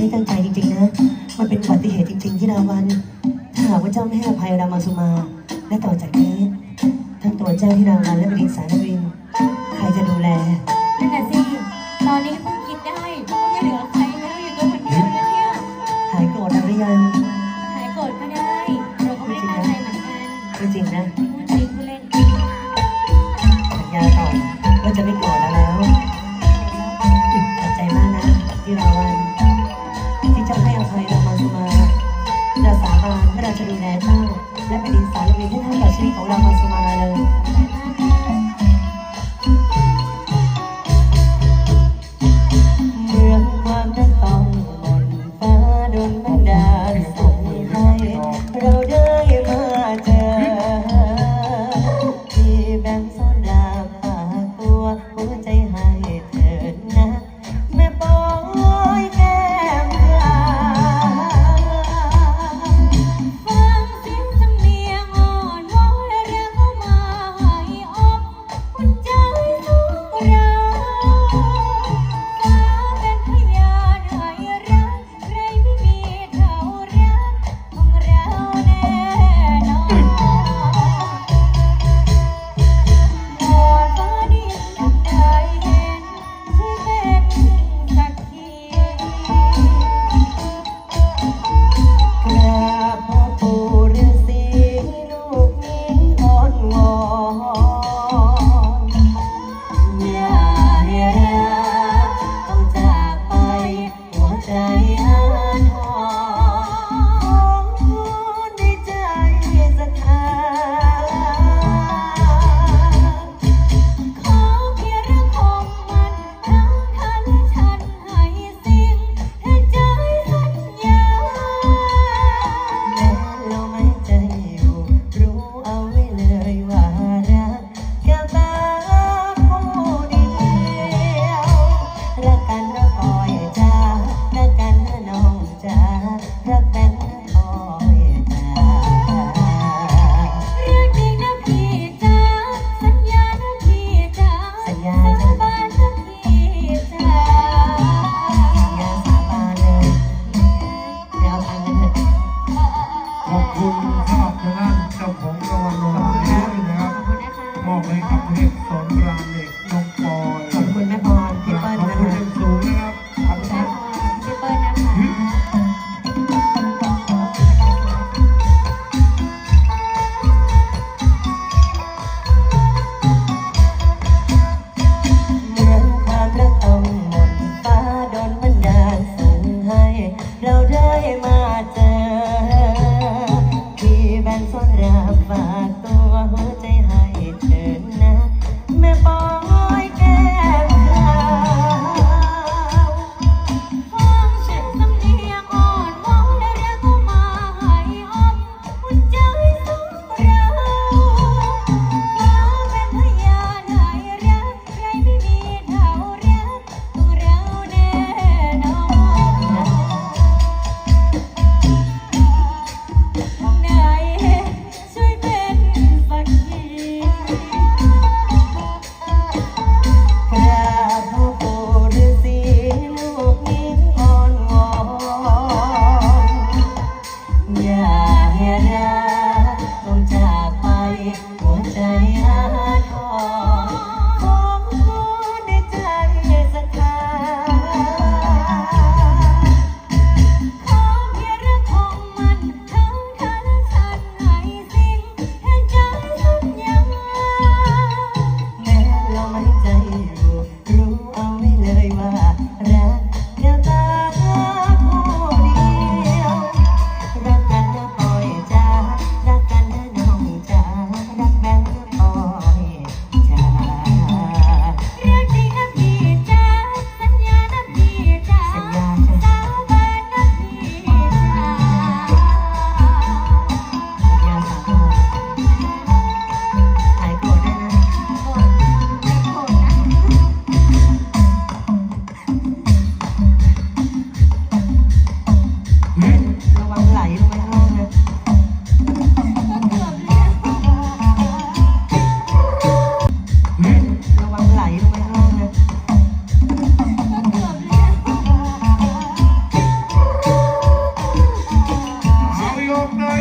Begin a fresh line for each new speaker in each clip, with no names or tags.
ไม่ได้ตั้งใจจริงๆนะ มันเป็นอุบัติเหตุจริง ๆ ที่ราวัน ถ้าหากว่าเจ้าไม่ให้อภัยรามาสุมา และต่อจากนี้ ทั้งตัวเจ้าที่ราวันและบริษัทนวิน ใครจะ
ดูแล
มอ
บ
ให้กับเทพสอนรามเด็ก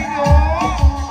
Senhor.